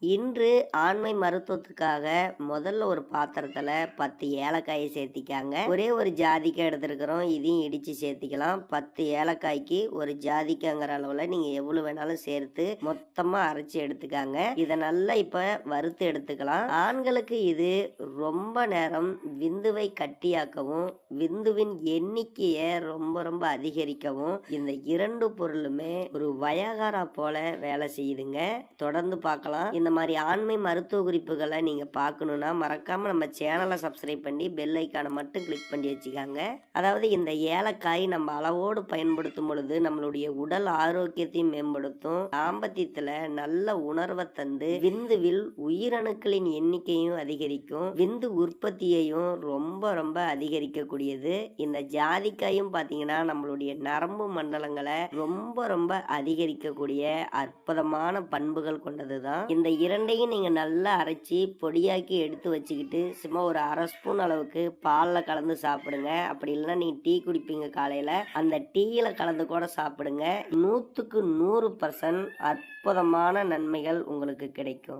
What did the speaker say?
இன்று ஆண்மை மருத்துவத்துக்காக முதல்ல ஒரு பாத்திரத்துல பத்து ஏலக்காயை சேர்த்திக்காங்க. ஒரே ஒரு ஜாதிக்காய் எடுத்துருக்குறோம். இதையும் இடிச்சு சேர்த்திக்கலாம். பத்து ஏலக்காய்க்கு ஒரு ஜாதிக்காங்கிற அளவுல நீங்க எவ்வளவு வேணாலும் சேர்த்து மொத்தமா அரைச்சு எடுத்துக்காங்க. இதை நல்லா இப்ப வறுத்து எடுத்துக்கலாம். ஆண்களுக்கு இது ரொம்ப நேரம் விந்துவை கட்டியாக்கவும் விந்துவின் எண்ணிக்கையை ரொம்ப ரொம்ப அதிகரிக்கவும் இந்த இரண்டு பொருளுமே ஒரு வயகாரா போல வேலை செய்யுதுங்க. தொடர்ந்து பார்க்கலாம். இந்த மாதிரி ஆண்மை மருத்துவ குறிப்புகளை நீங்கள் பார்க்கணுன்னா மறக்காமல் நம்ம சேனலை சப்ஸ்கிரைப் பண்ணி பெல் ஐக்கானை மட்டும் கிளிக் பண்ணி வச்சுக்காங்க. அதாவது இந்த ஏலக்காய் நம்ம அளவோடு பயன்படுத்தும் பொழுது நம்மளுடைய உடல் ஆரோக்கியத்தையும் மேம்படுத்தும். தாம்பத்தியத்தில் நல்ல உணர்வை தந்து விந்துவில் உயிரணுக்களின் எண்ணிக்கையும் அதிகரிக்கும். விந்து உற்பத்தியையும் ரொம்ப ரொம்ப அதிகரிக்கக்கூடியது. இந்த ஜாதிக்காயும் பார்த்தீங்கன்னா நம்மளுடைய நரம்பு மண்டலங்களை ரொம்ப ரொம்ப அதிகரிக்கக்கூடிய அற்புதமான பண்புகள் கொண்டது தான் இந்த இரண்டையும் நீங்கள் நல்லா அரைச்சி பொடியாக்கி எடுத்து வச்சுக்கிட்டு சும்மா ஒரு அரை ஸ்பூன் அளவுக்கு பாலில் கலந்து சாப்பிடுங்க. அப்படி இல்லைன்னா நீங்கள் டீ குடிப்பீங்க காலையில். அந்த டீயில் கலந்து கூட சாப்பிடுங்க. நூற்றுக்கு நூறு பர்சன்ட் அற்புதமான நன்மைகள் உங்களுக்கு கிடைக்கும்.